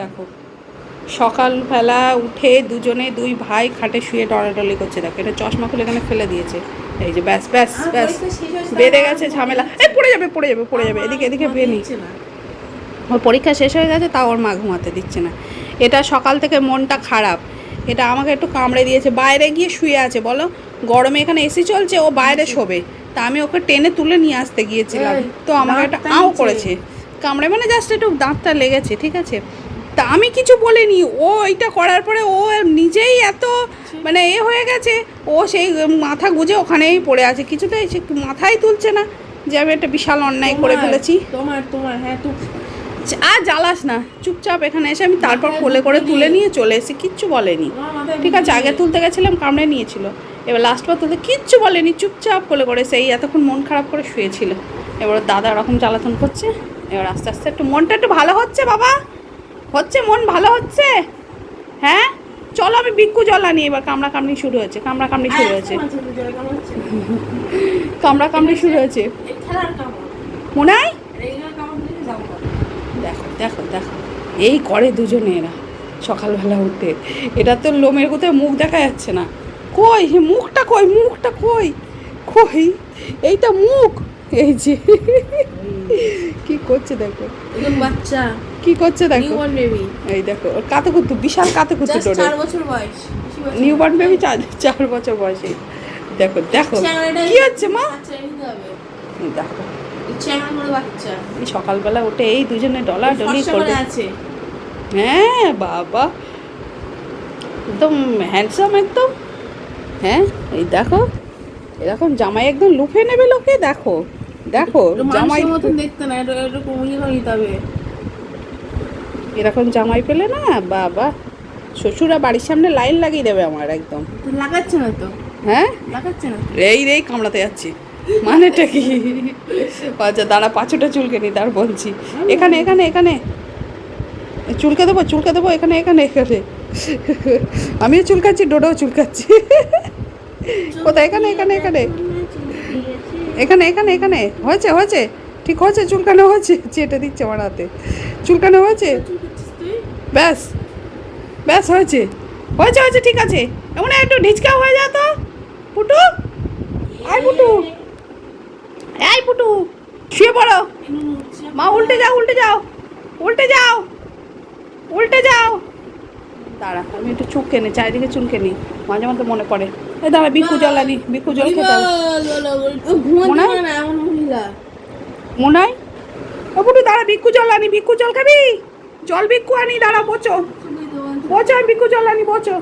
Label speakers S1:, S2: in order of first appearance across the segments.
S1: দেখো। সকালবেলা উঠে দুজনে দুই ভাই খাটে শুয়ে ডলাডলি করছে। দেখো এটা চশমা খুলে এখানে ফেলে দিয়েছে। এই যে ব্যাস ব্যাস ব্যাস। বেড়ে গেছে ঝামেলা। এই পড়ে যাবে পড়ে যাবে পড়ে যাবে। এদিকে এদিকে বেনি ওর পরীক্ষা শেষ হয়ে গেছে তাও ওর মা ঘুমাতে দিচ্ছে না। এটা সকাল থেকে মনটা খারাপ। এটা আমাকে একটু কামড়ে দিয়েছে। বাইরে গিয়ে শুয়ে আছে বলো। গরমে এখানে এসি চলছে ও বাইরে শোবে। তা আমি ওকে টেনে তুলে নিয়ে আসতে গিয়েছিলাম। তো আমাকে একটা আও করেছে। কামড়ে মানে জাস্ট একটু দাঁতটা লেগেছে ঠিক আছে? তা আমি কিছু বলিনি। ও এইটা করার পরে ও নিজেই এত মানে এ হয়ে গেছে। ও সেই মাথা গুজে ওখানেই পড়ে আছে। কিছুতেই সে মাথাই তুলছে না। যে আমি একটা বিশাল অন্যায় করে ফেলেছি।
S2: তোমার তোমার হ্যাঁ তুই
S1: আর জ্বালাস না। চুপচাপ এখানে এসে আমি তারপর কোলে করে তুলে নিয়ে চলে এসেছি। কিচ্ছু বলেনি। ঠিক আছে আগে তুলতে গেছিলাম কামড়ে নিয়েছিল। এবার লাস্ট বার তুলতে কিচ্ছু বলেনি। চুপচাপ কোলে করে সেই এতক্ষণ মন খারাপ করে শুয়েছিল। এবার দাদা ওরকম জ্বালাতন করছে। এবার আস্তে আস্তে একটু মনটা একটু ভালো হচ্ছে বাবা। হচ্ছে মন ভালো হচ্ছে? হ্যাঁ? চলো আমি বিক্ষু জল আনি এবার কামড়া কামড়ি শুরু হয়েছে। কামড়া কামড়ি শুরু হয়েছে।
S2: কেমন হচ্ছে?
S1: কামড়া। কামড়ি শুরু হয়েছে। মনে হয়। দেখো দেখো দেখো। এই করে দুজনে এরা সকালবেলা উঠে। এটা তো লোমের কোথায় মুখ দেখা যাচ্ছে না। কই? হে মুখটা কই? মুখটা কই? কই? এইটা মুখ? এই যে। কি করছে দেখো?
S2: একদম বাচ্চা।
S1: কি করছে দেখো?
S2: নিউবর্ন বেবি
S1: এই দেখো ওর কাতে কুতু বিশাল কাতে
S2: চার বছর বয়স। বেশি
S1: নিউ বর্ন বেবি চার চার বছর বয়সে। দেখো দেখো। কি হচ্ছে মা? দেখো। সকালবেলা উঠে এই দুজনে ডলি
S2: ফর্সা করে
S1: করে
S2: আছে।
S1: হ্যাঁ বাবা। একদম হ্যান্ডসাম একদম। হ্যাঁ এই দেখো। এরকম জামাই একদম লুফে নেবে লোকে দেখো। দেখো জামাই
S2: মতন দেখতে না একটু করে নিতে হবে
S1: এরকম জামাই পেলে না বাবা। শ্বশুরা বাড়ির সামনে লাইন লাগিয়ে দেবে আমার একদম।
S2: লাগাচ্ছে না তো?
S1: হ্যাঁ?
S2: লাগাচ্ছে না?
S1: এই রেই কামড়াতে যাচ্ছি। মানেটা কি? আচ্ছা দাঁড়া পাঁচটা চুলকে নি তার বলছি। এখানে এখানে এখানে। চুলকে দেবো চুলকে দেবো এখানে এখানে এখানে। আমিও চুলকাচ্ছি ডোডাও চুলকাচ্ছি। কোথায়? এখানে এখানে এখানে। এখানে এখানে এখানে। হয়েছে হয়েছে। ঠিক হয়েছে, চুলকানো হয়েছে। চেটে দিচ্ছে আমার হাতে। চুলকানো হয়েছে? ব্যাস। ব্যাস হয়েছে। হয়েছে হয়েছে, ঠিক আছে। এমন একটু ঢিচকা হয়ে যা তো? পুটু? আয় পুটু। এই পুটু। শুয়ে পড়ো। মা, উল্টে যাও উল্টে যাও। উল্টে যাও। উল্টে যাও। দাঁড়া, আমি একটু চুলকে নি চারিদিকে চুলকে নি মাঝে মাঝে মনে পড়ে। এই দাঁড়া বিকু জল আনি বিকু জল খেতে মনে হয়? ও পুটু দাঁড়া বিকু জল আনি বিকু জল খাবি? জল বিকু আনি, দাঁড়া, বোচো। বোচো আমি বিকু জল আনি বোচো।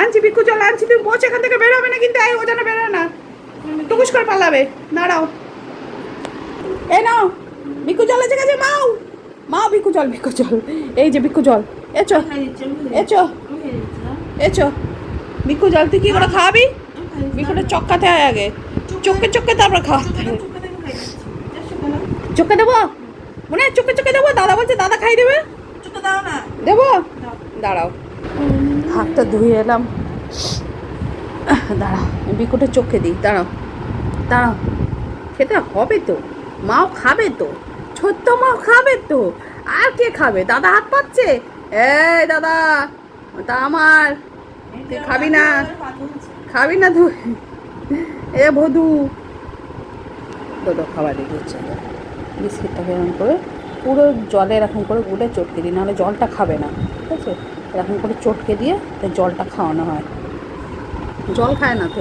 S1: আনছি বিকু জল আনছি, তুমি বোচ, এখান থেকে বেরোবে না কিন্তু, এই, ও যেন বেরোয় না। টুকুস করে পালাবে। দাঁড়াও। এই নাও বিকু জল আছে কাছে মাও। মাও বিকু জল বিকু জল। এই যে বিকু জল। Echo echo echo. বিকু জল তুই কি করে খাওয়াবি? বিকুটা চক্কাতে হয় আগে। চোখে চোখে তারপর খাওয়াতে চোখে দেবো? মনে হয় চোখে চোখে দেবো? দাদা বলছে দাদা খাই দেবে? দেবো? দাঁড়াও। হাতটা ধুয়ে এলাম। দাঁড়াও বিকুটে চোখে দিই। দাঁড়াও দাঁড়াও। খেতে হবে তো। মাও খাবে তো। ছোট্ট মাও খাবে তো। আর কে খাবে? দাদা হাত পাচ্ছে এই দাদা ওটা আমার। তুই খাবি না? খাবি না তুই? এ ভদু দাদা খাবার হচ্ছে। বিস্কিটটাকে এরকম করে পুরো জলে এরকম করে গুলে চটকে দিই নাহলে জলটা খাবে না। ঠিক আছে? এরকম করে চটকে দিয়ে তাই জলটা খাওয়ানো হয়। জল খায় না তো।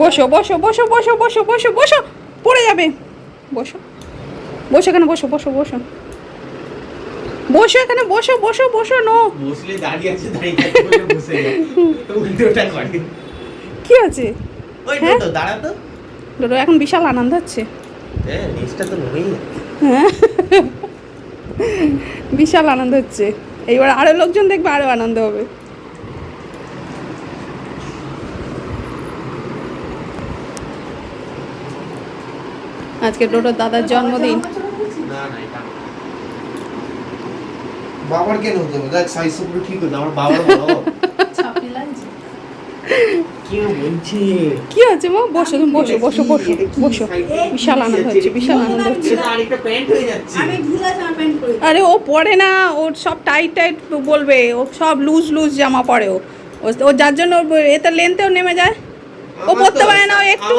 S1: বসো বসো বসো বসো বসো বসো বসো পড়ে যাবে। বসো। বসো এখানে বসো বসো বসো। বসো এখানে বসো বসো বসো নো
S3: বসলে দাঁড়িয়ে আছে দাঁড়িয়ে বসে উল্টোটা করে।
S1: কি আছে
S3: ওই
S1: হ্যাঁ?
S3: তো দাঁড়া তো।
S1: ডোডো এখন বিশাল আনন্দ হচ্ছে।
S3: হ্যাঁ নিচটা তো নড়েই
S1: হ্যাঁ। বিশাল আনন্দ হচ্ছে। এইবার আরও লোকজন দেখবে আরও আনন্দ হবে। আজকে ডোডোর দাদার জন্মদিন।
S3: না না এটা না। বাবার কেন হতে হবে? দেখ সাইজ পুরো ঠিক হতো আমার বাবার বড় কি বলছে?
S1: মা? বসো তুমি বসো বসো বসো বসো। বিশাল আনন্দ হচ্ছে বিশাল আনন্দ হচ্ছে।
S3: এটা হয়ে
S1: আরে ও পরে না ওর সব টাইট টাইট বলবে ও সব লুজ লুজ জামা পরে ও। ও- যার জন্য ওর এতে লেনতেও নেমে যায়। ও
S3: আমার
S1: পরতে
S3: তো-
S1: পারে না একটু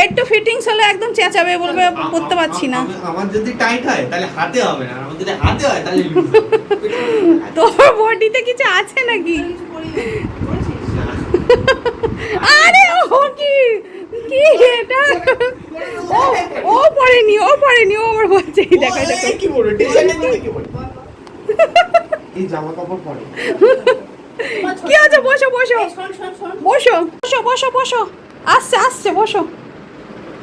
S1: একটু ফিটিংস হলে একদম চেঁচাবে বলবে পরতে পারছি না।
S3: আমার- যদি টাইট হয় তাহলে হাতে হবে না। আমার যদি হাতে হয় তাহলে
S1: তোর বডিতে কিছু আছে নাকি। আরে ও কি? কি এটা? ও ও পড়েনি ও পড়েনি ও আমার বলছে দেখো দেখো
S3: কি পরে টি-শার্টের কি পরে এই জামা কাপড় পরে।
S1: কি আছে? বসো বসো। বসো বসো বসো বসো। আসছে আসছে বসো।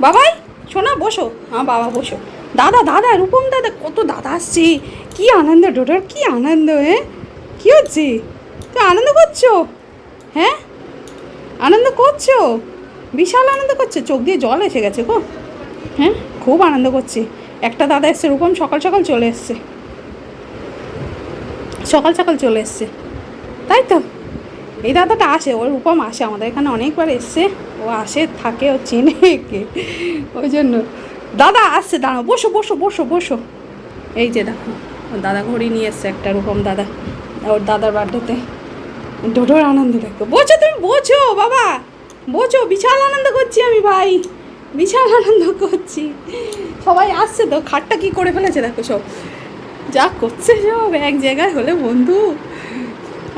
S1: বাবাই শোনা বসো। হ্যাঁ বাবা বসো। দাদা দাদা রূপম দাদা কত দাদা আসছে। কি আনন্দ ডোডর কি আনন্দ হ্যাঁ কি হচ্ছে? তুই আনন্দ করছ? হ্যাঁ আনন্দ করছ? বিশাল আনন্দ করছে। চোখ দিয়ে জল এসে গেছে গো। হ্যাঁ খুব আনন্দ করছে। একটা দাদা এসছে রূপম সকাল সকাল চলে এসছে। সকাল সকাল চলে এসছে। তাই তো? এই দাদাটা আসে, ওর রূপম আসে, আমাদের এখানে অনেকবার এসছে। ও আসে, থাকে, ও চেনে একে ওই জন্য। দাদা আসছে, দাঁড়াও, বসো বসো বসো বসো। এই যে দেখো, ওর দাদা ঘড়ি নিয়ে এসছে, একটা রূপম দাদা, ওর দাদার বার্থডেতে। ডোডোর আনন্দ দেখো। বোঝো তুমি বোঝো বাবা। বোঝো বিশাল আনন্দ করছি আমি, ভাই। বিশাল আনন্দ করছি। সবাই আসছে তো, খাটটা কি করে ফেলেছে দেখো সব। যা করছে সব, এক জায়গায় হলে বন্ধু।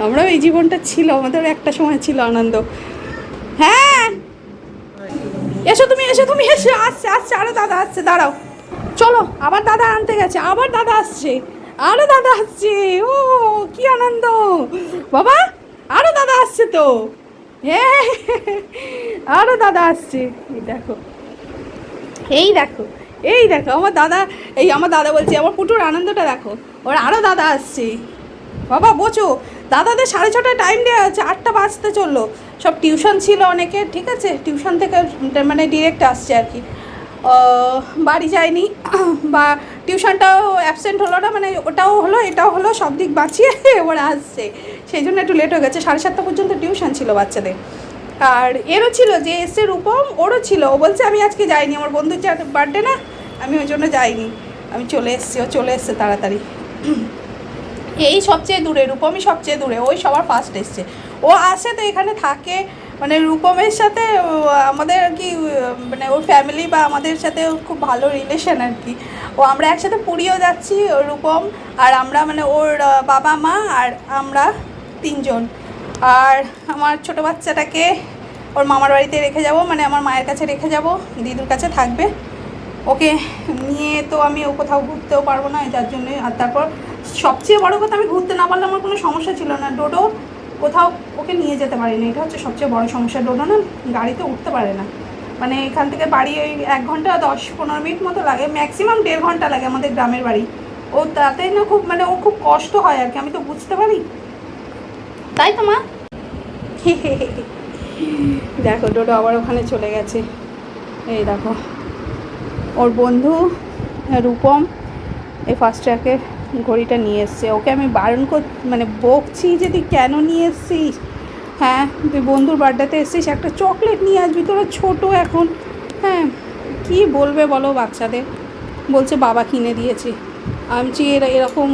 S1: আমরাও এই জীবনটা ছিল আমাদের একটা সময় ছিল আনন্দ। হ্যাঁ! এসো তুমি এসো তুমি, এসো, আসছে আসছে, আরও দাদা আসছে, দাঁড়াও। চলো, আবার দাদা আনতে গেছে, আবার দাদা আসছে, আরও দাদা আসছে, ও, কি আনন্দ। বাবা, আরও দাদা আসছে তো। হ্যাঁ আরও দাদা আসছে, এই দেখো। এই দেখো এই দেখো, আমার দাদা, এই আমার দাদা বলছে, আমার পুটুর আনন্দটা দেখো, ওর আরও দাদা আসছে। বাবা, বোঝো দাদাদের সাড়ে ছটায় টাইম দেওয়া আছে আটটা বাজতে চলল। সব টিউশন ছিল অনেকে, ঠিক আছে? টিউশন থেকে মানে ডিরেক্ট আসছে আর কি। বাড়ি যায়নি, বা টিউশনটাও অ্যাবসেন্ট হলো না মানে ওটাও হলো, এটাও হলো, সব দিক বাঁচিয়ে ওরা আসছে। সেই জন্য একটু লেট হয়ে গেছে, সাড়ে সাতটা পর্যন্ত টিউশন ছিল বাচ্চাদের। আর এরও ছিল, যে এসে রূপম, ওরও ছিল। ও বলছে, আমি আজকে যাইনি, আমার বন্ধুর বার্থডে না, আমি ওই জন্য যাইনি। আমি চলে এসেছি, ও চলে এসছে তাড়াতাড়ি। এই সবচেয়ে দূরে, রূপমই সবচেয়ে দূরে, ওই সবার ফার্স্ট এসছে। ও আসে তো এখানে থাকে মানে রূপমের সাথে আমাদের আর কি মানে ওর ফ্যামিলি বা আমাদের সাথে খুব ভালো রিলেশন আর কি। ও আমরা একসাথে পুরীও যাচ্ছি রূপম, আর আমরা মানে ওর বাবা, মা, আর আমরা তিনজন। আর আমার ছোট বাচ্চাটাকে ওর মামার বাড়িতে রেখে যাব মানে আমার মায়ের কাছে রেখে যাব, দিদুর কাছে থাকবে। ওকে নিয়ে তো আমি ও কোথাও ঘুরতেও পারব না যার জন্যে। আর তারপর সবচেয়ে বড় কথা, আমি ঘুরতে না পারলে আমার কোনো সমস্যা ছিল না। ডোডো কোথাও ওকে নিয়ে যেতে পারিনি। এটা হচ্ছে সবচেয়ে বড় সমস্যা। ডোডো না গাড়িতে উঠতে পারে না। মানে এখান থেকে বাড়ি ওই এক ঘণ্টা, দশ পনেরো মিনিট মতো লাগে। ম্যাক্সিমাম দেড় ঘণ্টা লাগে আমাদের গ্রামের বাড়ি। ও তাতে না খুব মানে ও খুব কষ্ট হয় আর কি, আমি তো বুঝতে পারি। তাই তো মা? দেখো, ডোডো আবার ওখানে চলে গেছে। এই দেখো। ওর বন্ধু রূপম, এই ফার্স্ট ট্র্যাকের ঘড়িটা নিয়ে এসছে। ওকে আমি বারণ কর মানে বকছি যে তুই কেন নিয়ে এসছিস? হ্যাঁ তুই বন্ধুর বার্থডেতে এসছিস, একটা চকলেট নিয়ে আসবি, তোরা ছোটো এখন। হ্যাঁ কি বলবে বলো বাচ্চাদের? বলছে, বাবা কিনে দিয়েছি। আমি এরা, এরকম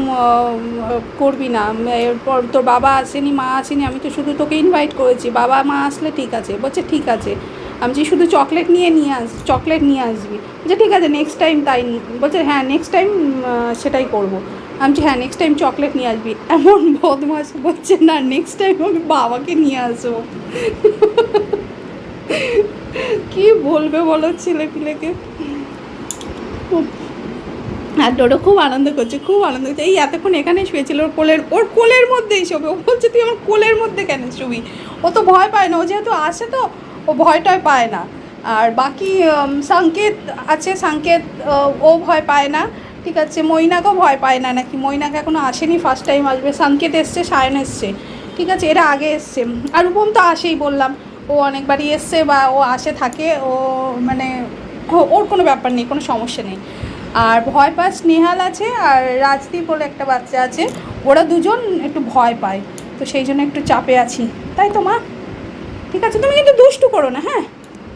S1: করবি না। এরপর তোর বাবা আসেনি, মা আসেনি, আমি তো শুধু তোকে ইনভাইট করেছি। বাবা, মা আসলে ঠিক আছে। বলছে, ঠিক আছে। আমি বলছি শুধু চকলেট নিয়ে নিয়ে আস চকলেট নিয়ে আসবি। বলছে, ঠিক আছে নেক্সট টাইম তাই বলছে হ্যাঁ নেক্সট টাইম সেটাই করব। আমি হ্যাঁ নেক্সট টাইম চকলেট নিয়ে আসবি। এমন বদমাস বলছে, না নেক্সট টাইম আমি বাবাকে নিয়ে আসব। কি বলবে বলো ছেলে পিলেকে? আর ডোডো খুব আনন্দ করছে, খুব আনন্দ করছে। এই এতক্ষণ এখানে শুয়েছিল ওর কোলের ওর কোলের মধ্যেই শোবে। ও বলছে, তুই আমার কোলের মধ্যে কেন শুবি? ও তো ভয় পায় না, ও যেহেতু আসে তো ও ভয়টয় পায় না। আর বাকি সংকেত আছে, সংকেত, ও ভয় পায় না। ঠিক আছে, মৈনাকও ভয় পায় না নাকি? মৈনাক এখনও আসেনি ফার্স্ট টাইম আসবে। সংকেত এসছে, সায়ন এসছে। ঠিক আছে, এরা আগে এসছে। আর রূপম তো আসেই বললাম। ও অনেকবারই এসছে বা ও আসে, থাকে। ও মানে ওর কোনো ব্যাপার নেই, কোনো সমস্যা নেই। আর ভয় পায় স্নেহাল আছে আর রাজদীপ বলে একটা বাচ্চা আছে। ওরা দুজন একটু ভয় পায়। তো সেই জন্য একটু চাপে আছি। তাই তো, মা? ঠিক আছে? তুমি কিন্তু দুষ্টু করো না হ্যাঁ?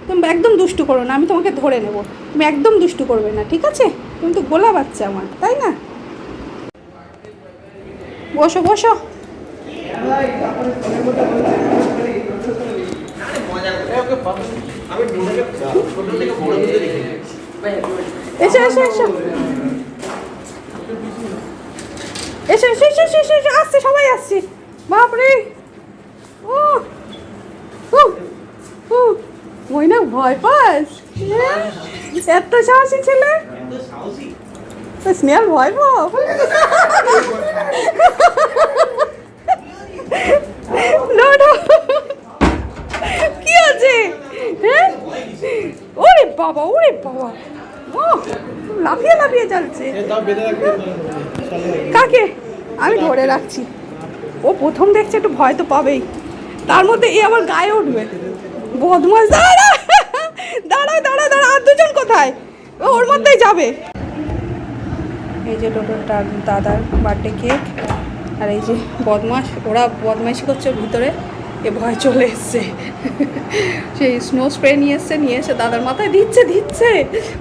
S1: তুমি একদম দুষ্টু করো না, আমি তোমাকে ধরে নেব। তুমি একদম দুষ্টু করবে না, ঠিক আছে? তুমি তো গোলা বাচ্চা আমার, তাই না? বসো বসো। এসো এসো এসো। এসো এসো এসো এসো এসো আসছে, সবাই আসছে। বাপরে! ও! ওই ভয় পাস? এত সাহসী ছেলে? স্নেহার ভয় পাও. কি আছে? হ্যাঁ? ওরে বাবা ওরে বাবা। ও লাফিয়ে লাফিয়ে যাচ্ছে কাকে? আমি ধরে রাখছি। ও প্রথম দেখছে একটু ভয় তো পাবেই। তার মধ্যে এ আমার গায়ে উঠবে। বদমাস দাঁড়া। দাঁড়া দাঁড়া দাঁড়া আর দুজন কোথায়? ওর মধ্যেই যাবে। এই যে টোটোর দাদার বার্থডে কেক আর এই যে বদমাস ওরা বদমাইশি করছে ভিতরে, এ ভয় চলে এসছে। সেই স্নো স্প্রে নিয়ে এসছে, নিয়ে এসে দাদার মাথায় দিচ্ছে দিচ্ছে।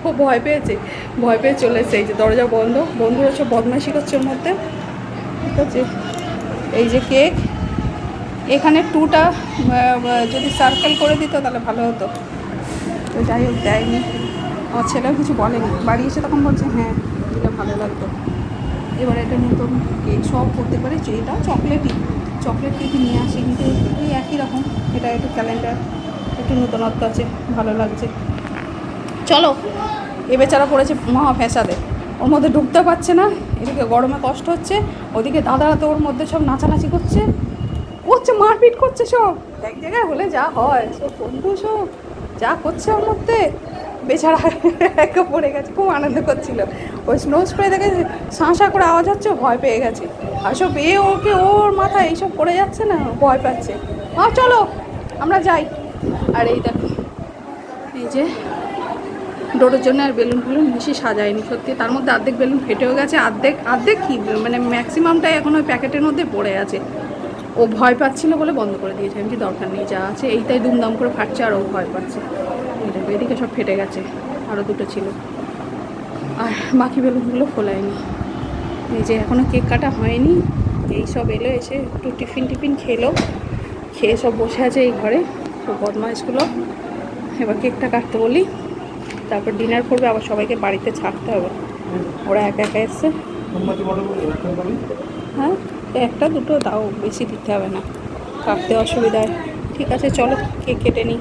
S1: ও ভয় পেয়েছে, ভয় পেয়ে চলে এসছে। এই যে দরজা বন্ধ, বন্ধুরা সব বদমাইশি করছে ওর মধ্যে। ঠিক আছে? এই যে কেক এখানে টুটা যদি সার্কেল করে দিত তাহলে ভালো হতো। তো যাই হোক, দেয়নি। আমার ছেলেও কিছু বলেনি। বাড়ি এসে তখন বলছে হ্যাঁ দিলে ভালো লাগতো। এবার এটা নতুন কেক সব করতে পারি এটা চকলেটই চকলেট কেকই নিয়ে আসি কিন্তু এই একই রকম। এটা একটু ক্যালেন্ডার একটু নতুনত্ব আছে, ভালো লাগছে। চলো এ বেচারা পড়েছে মহা ফ্যাসাদে ওর মধ্যে ঢুকতে পারছে না, এদিকে গরমে কষ্ট হচ্ছে, ওদিকে দাদারা তো ওর মধ্যে সব নাচানাচি করছে। করছে, মারপিট করছে সব। এক জায়গায় হলে যা হয়, সব বন্ধু সব যা করছে ওর মধ্যে, বেচারা একে পড়ে গেছে, খুব আনন্দ করছিল। ওই স্নো স্প্রে দেখে শাঁসা করে আওয়াজ হচ্ছে, ভয় পেয়ে গেছে। আর সব এ ওকে ওর মাথায় এইসব পড়ে যাচ্ছে না, ভয় পাচ্ছে। মা, চলো, আমরা যাই। আর এই দেখো, এই যে ডোরের জন্য আর বেলুন ফেলুন বেশি সাজায়নি, সত্যি। তার মধ্যে অর্ধেক বেলুন ফেটেও গেছে অর্ধেক অর্ধেক কি মানে ম্যাক্সিমামটাই এখন ওই প্যাকেটের মধ্যে পড়ে আছে। ও ভয় পাচ্ছিল বলে বন্ধ করে দিয়েছে। আমি কি দরকার নেই যা আছে। এইটাই দুমদাম করে ফাটছে আর ও ভয় পাচ্ছে। এদিকে সব ফেটে গেছে আরও দুটো ছিল। আর বাকি বেলুনগুলো ফোলায়নি। এই যে এখনও কেক কাটা হয়নি এই সব এলো এসে একটু টিফিন টিফিন খেলো খেয়ে সব বসে আছে এই ঘরে তো বদমাইশগুলো এবার কেকটা কাটতে বলি তারপর ডিনার করবে আবার সবাইকে বাড়িতে ছাড়তে হবে। ওরা একা একা এসছে। হ্যাঁ? একটা দুটো দাও, বেশি দিতে হবে না। কাটতে অসুবিধায়। ঠিক আছে, চলো, কেক কেটে নিই।